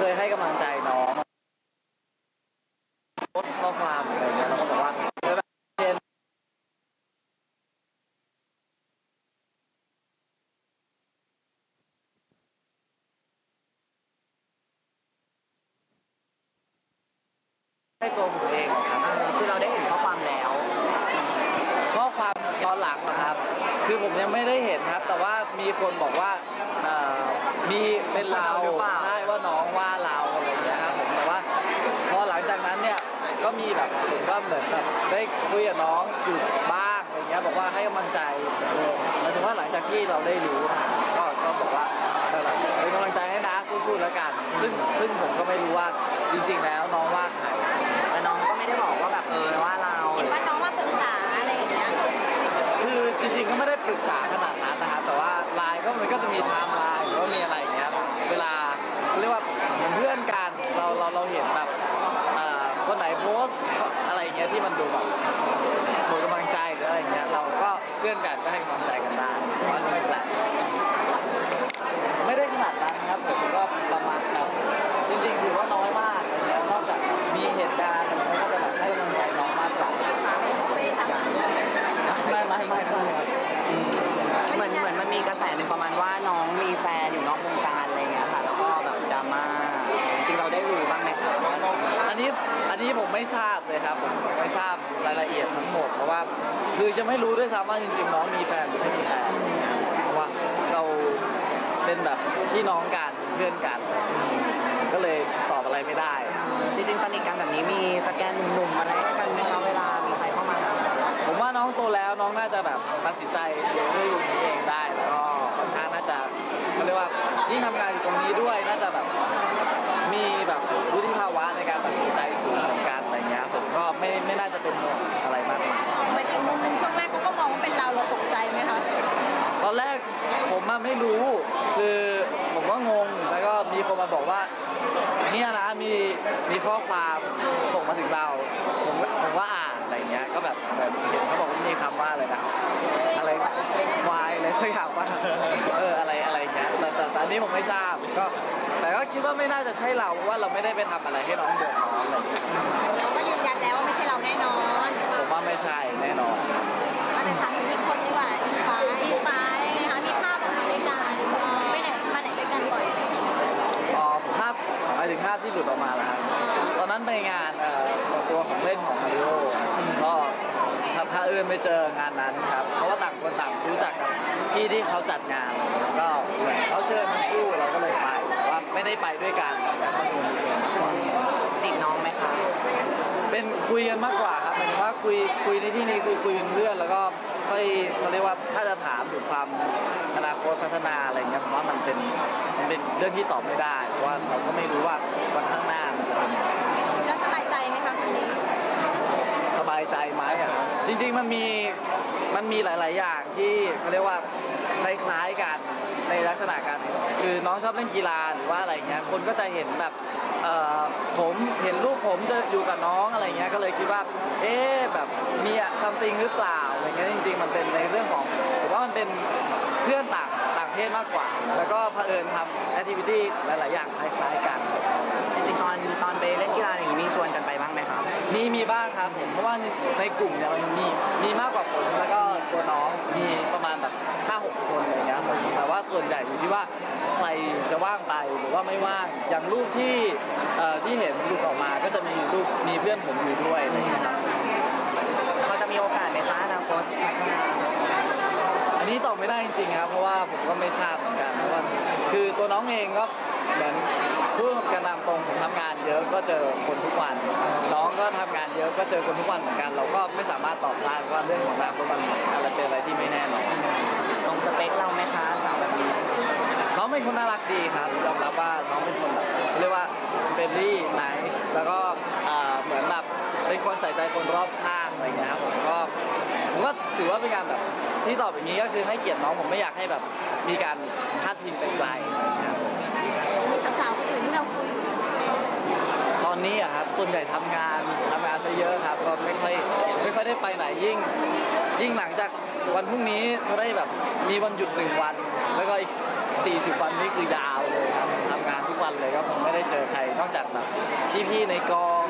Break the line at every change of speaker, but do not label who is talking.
เคยเคยให้กำลังใจน้องโพสต์ข้อความอะไรเงี้ยเราก็บอกว่าเออแบบเรียนให้ตัวผมเองเหรอครับ
คือเราได้เห็นข้อความแล้ว
ข้อความตอนหลังนะครับ คือผมยังไม่ได้เห็นครับ แต่ว่ามีคนบอกว่าเอ่อมีเป็นเรา
หรือเปล่า
ใช่ว่า น้องว่าเราอะไรอย่างเงี้ยครับผมแต่ว่าพอหลังจากนั้นเนี่ยก็มีแบบผมก็เหมือนแบบได้คุยกับน้องอยู่บ้างอะไรเงี้ยบอกว่าให้กำลังใจเหมือนเดิมหมายถึงว่าหลังจากที่เราได้รู้ก็ก็บอกว่าเออเป็นกำลังใจให้นะสู้ๆแล้วกัน ซึ่งซึ่งผมก็ไม่รู้ว่าจริง ๆ แล้วน้องว่าใคร
แต่น้องก็ไม่ได้บอกว่าแบบเออว่าเรา
เห็นว่าน้องมาปรึกษาอะไรอย่างเงี้ย
คือจริงๆก็ไม่ได้ปรึกษาขนาดนั้นนะครับแต่ว่าไลน์ก็มันก็จะมีไทม์ไลน์ มันดูแบบหมดกำลังใจหรืออะไรอย่างเงี้ยเราก็เพื่อนกันก็ให้กำลังใจกันได้ว่าไม่เป็นไรไม่ได้ขนาดนั้นครับผมก็ประมาณแบบจริงๆถือว่าน้อยมากอะไรเงี้ยนอกจากมีเหตุการณ์อะไรเงี้ยก็จะแบบให้กำลังใจน้องมากกว่าไม่ไม่ไม่ไม่ครับ
เหมือนเหมือนมันมีกระแสหนึ่งประมาณว่าน้องมีแฟน ไม่
ทราบเลยครับผมไม่ทราบรายละเอียดทั้งหมด เพราะว่าคือจะไม่รู้ด้วยซ้ำว่าจริง ๆ น้องมีแฟนหรือไม่มีแฟนเพราะว่าเราเป็นแบบพี่น้องกันเพื่อนกัน ก็เลยตอบอะไรไม่ได้
จริงๆสนิทกันแบบนี้มีสแกนหนุ่มๆอะไรให้กันไหมคะเวลามีใครเข้ามาหา
ผมว่าน้องโตแล้วน้องน่าจะแบบตัดสินใจด้วยตัวนี้เองได้แล้วก็ค่อนข้างน่าจะเขาเรียกว่ายิ่งทำงานอยู่ตรงนี้ด้วยน่าจะแบบมีแบบ ไม่ไม่น่าจะเป็นห่วงอะไรมากมาย
เหมือนอีกมุมหนึ่งช่วงแรกเขาก็มองว่าเป็นเราเราตกใจไหมคะ
ตอนแรกผมอะไม่รู้ คือผมก็งงแล้วก็มีคนมาบอกว่าเนี่ยนะมีมีข้อความส่งมาถึงเรา ผมผมว่าอ่านอะไรเงี้ยก็แบบแบบเห็นเขาบอกว่ามีคำว่าอะไรนะอะไรวายอะไรสักอย่างว่าเออ นนี้ผมไม่ทราบก็แต่ก็คิดว่าไม่น่าจะใช่เราเพราะว่าเราไม่ได้ไปทำอะไรให้น้องเดือดร้อนอะไรเงี้ย
เขาก็ยืนยันแล้วว่าไม่ใช่เราแน่นอน
ผมว่าไม่ใช่แน่นอน
ก็แต่ถามถึงอีกคนดีกว่าอีกฟ้าอีกฟ้าไงคะมีภาพออกมาด้วยกันไปไหนมาไหนด้วยกันบ่อยอะไรอย่างเงี้ย
อ๋อภาพหมายถึงภาพที่หลุดออกมาแล้วครับตอนนั้นไปงานเอ่อเปิดตัวของเล่นของมาริโอก็ถ้าพาเอิญไปเจองานนั้นครับเพราะว่าต่างคนต่างรู้จักกับพี่ที่เขาจัดงานแล้วก็เหมือน ไม่ได้ไปด้วยกันแต่ว่าบังเอิญไปเจอมากกว่า
จีบน้องไหมคะ
เป็นคุยกันมากกว่าครับหมายถึงว่าคุยคุยในที่นี้คือคุยเป็นเพื่อนแล้วก็ค่อยเขาเรียกว่าถ้าจะถามถึงความอนาคตพัฒนาอะไรเงี้ยผมว่ามันเป็นมันเป็นเรื่องที่ตอบไม่ได้เพราะว่าเราก็ไม่รู้ว่าวันข้างหน้ามันจะเป็นยังไง
คุยแล้วสบายใจไหมคะคนนี้
สบายใจไหมอะครับจริง ๆมันมีมันมีหลาย ๆ อย่างที่เขาเรียกว่าคล้ายๆกัน ในลักษณะการคือน้องชอบเล่นกีฬาหรือว่าอะไรเงี้ยคนก็จะเห็นแบบผมเห็นรูปผมจะอยู่กับน้องอะไรเงี้ยก็เลยคิดว่า เอ๊ะแบบมีซัมติงหรือเปล่าอะไรเงี้ยจริง ๆ มันเป็นในเรื่องของผมว่ามันเป็นเพื่อนต่าง ศมากกว่า แล้วก็เผอิญทำแอคทิวิตี้หลาย ๆ อย่างคล้าย ๆ กัน
จริงๆตอนตอนไปเล่นกีฬาอย่างนี้มีชวนกันไปบ้างไหมครับ
มีมีบ้างครับผมเพราะว่าในในกลุ่มเนี่ยมันมีมีมากกว่าผมแล้วก็ตัวน้องมีประมาณแบบห้าหกคนอะไรเงี้ยครับแต่ว่าส่วนใหญ่อยู่ที่ว่าใครจะว่างไปหรือว่าไม่ว่างอย่างรูปที่เอ่อที่เห็นหลุดออกมาก็จะมีรูปมีเพื่อนผมอยู่ด้วยอะไรเงี้ยครับ
พอจะมีโอกาสไหมคะอนาคต
อั นนี้ตอบไม่ได้จริงๆครับ เพราะว่าผมก็ไม่ทราบเหมือนกันเพราะว่าคือตัวน้องเองก็เหมือนพูดกันตามตรงผมทำงานเยอะก็เจอคนทุกวัน น้องก็ทำงานเยอะก็เจอคนทุกวันเหมือนกัน เราก็ไม่สามารถตอบได้เพราะว่าเรื่องของอนาคตมันอะไรเป็นอะไรที่ไม่แน่นอน
ตรงสเปคเราไหมคะสาวแบบนี้
น้องเป็นคนน่ารักดีครับยอมรับว่าน้องเป็นคนแบบเรียกว่าเฟรนลี่ไนส์แล้วก็อ่าเหมือนแบบเป็น คนใส่ใจคนรอบข้างอะไรเงี้ยครับผมก็ผมก็ถือว่าเป็นการแบบที่ตอบอย่างนี้ก็คือให้เกียรติน้องผมไม่อยากให้แบบมีการพาดพิงไปไกลอะไรเงี้ยครับ
มีสาวๆคนอื่นที่เราคุยอยู่
ตอนนี้อะครับส่วนใหญ่ทำงานทำงานซะเยอะครับก็ไม่ค่อยไม่ค่อยได้ไปไหนยิ่ง ยิ่งหลังจากวันพรุ่งนี้จะได้แบบมีวันหยุดหนึ่งวัน แล้วก็อีก 40 วันนี่คือยาวเลยครับทำงานทุกวันเลยก็คงไม่ได้เจอใครนอกจากแบบพี่ๆในกอง